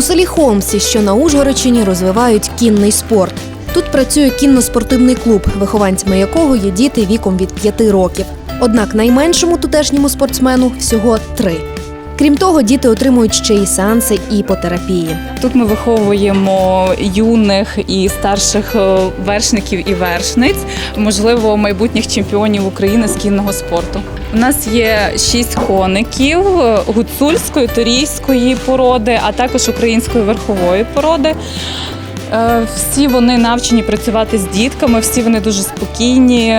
У селі Холмсі, що на Ужгородщині, розвивають кінний спорт. Тут працює кінно-спортивний клуб, вихованцями якого є діти віком від 5 років. Однак найменшому тутешньому спортсмену всього три. Крім того, діти отримують ще й сеанси іпотерапії. Тут ми виховуємо юних і старших е, вершників і вершниць, можливо, майбутніх чемпіонів України з кінного спорту. У нас є шість коників е, гуцульської, торійської породи, а також української верхової породи. Е, Всі вони навчені працювати з дітками, всі вони дуже спокійні,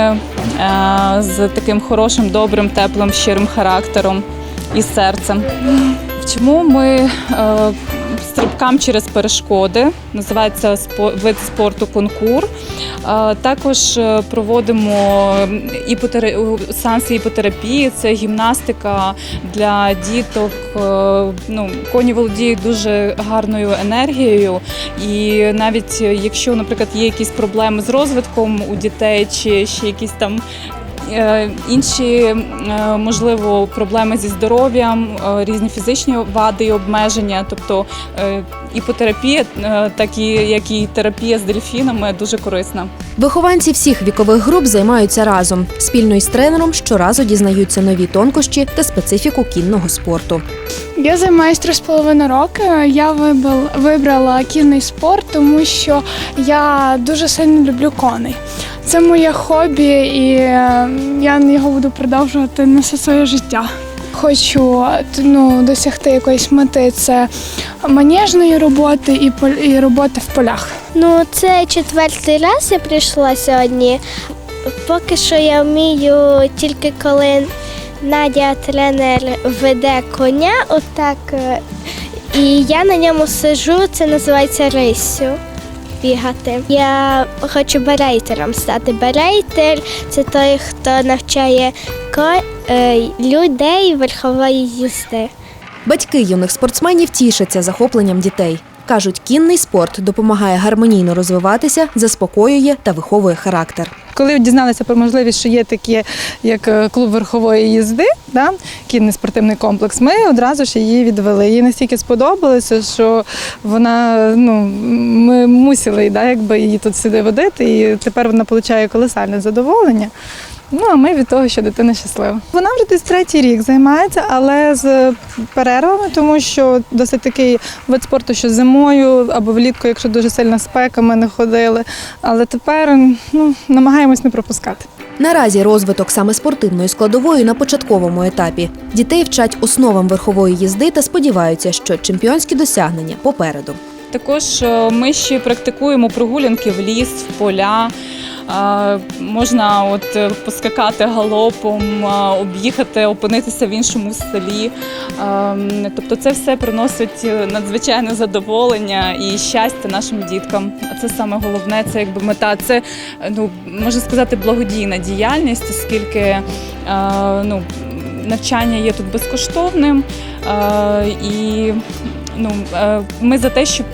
з таким хорошим, добрим, теплим, щирим характером і серцем. Вчимо ми е, стрибкам через перешкоди, називається вид спорту конкур. Е, Також е, проводимо іпотери- сеанси іпотерапії, це гімнастика для діток. Ну, коні володіють дуже гарною енергією, і навіть якщо, наприклад, є якісь проблеми з розвитком у дітей, чи ще якісь там Інші, е, можливо, проблеми зі здоров'ям, е, різні фізичні вади і обмеження. Тобто е, іпотерапія, е, так і як і терапія з дельфінами, дуже корисна. Вихованці всіх вікових груп займаються разом. Спільно із тренером щоразу дізнаються нові тонкощі та специфіку кінного спорту. Я займаюся три з половиною роки. Я вибрала кінний спорт, тому що я дуже сильно люблю коней. Це моє хобі, і е, я його буду продовжувати на все своє життя. Хочу ну, досягти якоїсь мети це манежної роботи і, і роботи в полях. Ну, це четвертий раз я прийшла сьогодні. Поки що я вмію тільки коли Надя тренер веде коня, отак. е, І я на ньому сижу, це називається рисю. Бігати. Я хочу берейтером стати. Берейтер це той, хто навчає ко- е, людей верхової їзди. Батьки юних спортсменів тішаться захопленням дітей. Кажуть, кінний спорт допомагає гармонійно розвиватися, заспокоює та виховує характер. Коли дізналися про можливість, що є такі, як е, клуб верхової їзди, да, кінний спортивний комплекс, ми одразу ж її відвели. Їй настільки сподобалося, що вона ну ми мусили да, якби її тут сюди водити, і тепер вона отримує колосальне задоволення. Ну а ми від того, що дитина щаслива. Вона вже десь третій рік займається, але з перервами, тому що досить такий вид спорту, що зимою або влітку, якщо дуже сильна спека, ми не ходили. Але тепер ну, намагаємось не пропускати. Наразі розвиток саме спортивної складової на початковому етапі. Дітей вчать основам верхової їзди та сподіваються, що чемпіонські досягнення попереду. Також е, ми ще практикуємо прогулянки в ліс, в поля. Можна от е, поскакати галопом, об'їхати, опинитися в іншому селі. Тобто це все приносить е, надзвичайне задоволення і щастя нашим діткам. А це саме головне, це якби мета. Це ну можна сказати благодійна діяльність, оскільки ну, навчання є тут безкоштовним і ну, е, ми за те, щоб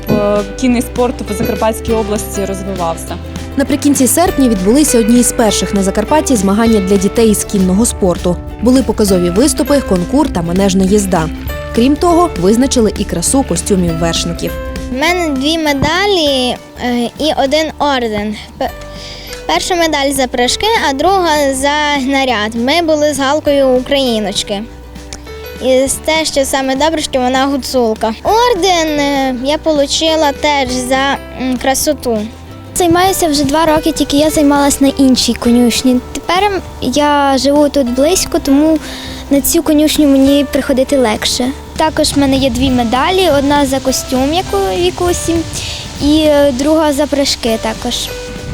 кінний спорт в Закарпатській області розвивався. Наприкінці серпня відбулися одні із перших на Закарпатті змагання для дітей з кінного спорту. Були показові виступи, конкур та манежна їзда. Крім того, визначили і красу костюмів вершників. У мене дві медалі е, і один орден. Перша медаль за прыжки, а друга за наряд. Ми були з Галкою україночки. І те, що саме добре, що вона гуцулка. Орден е, я отримала теж за красоту. Займаюся вже два роки, тільки я займалась на іншій конюшні. Тепер я живу тут близько, тому на цю конюшню мені приходити легше. Також в мене є дві медалі: одна за костюм, як у вікусі, і е, друга за прыжки також.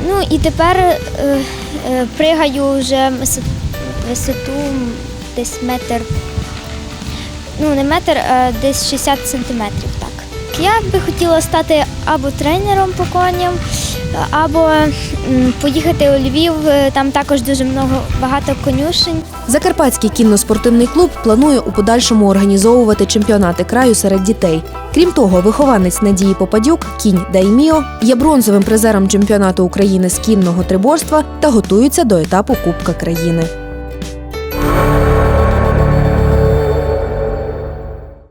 Ну і тепер е, е, пригаю вже висоту десь метр. Ну, не метр, а десь 60 сантиметрів. Я би хотіла стати або тренером по коням, або поїхати у Львів. е, Там також дуже много багато конюшень. Закарпатський кінно-спортивний клуб планує у подальшому організовувати чемпіонати краю серед дітей. Крім того, вихованець Надії Попадюк, кінь Дайміо, є бронзовим призером чемпіонату України з кінного триборства та готується до етапу Кубка країни.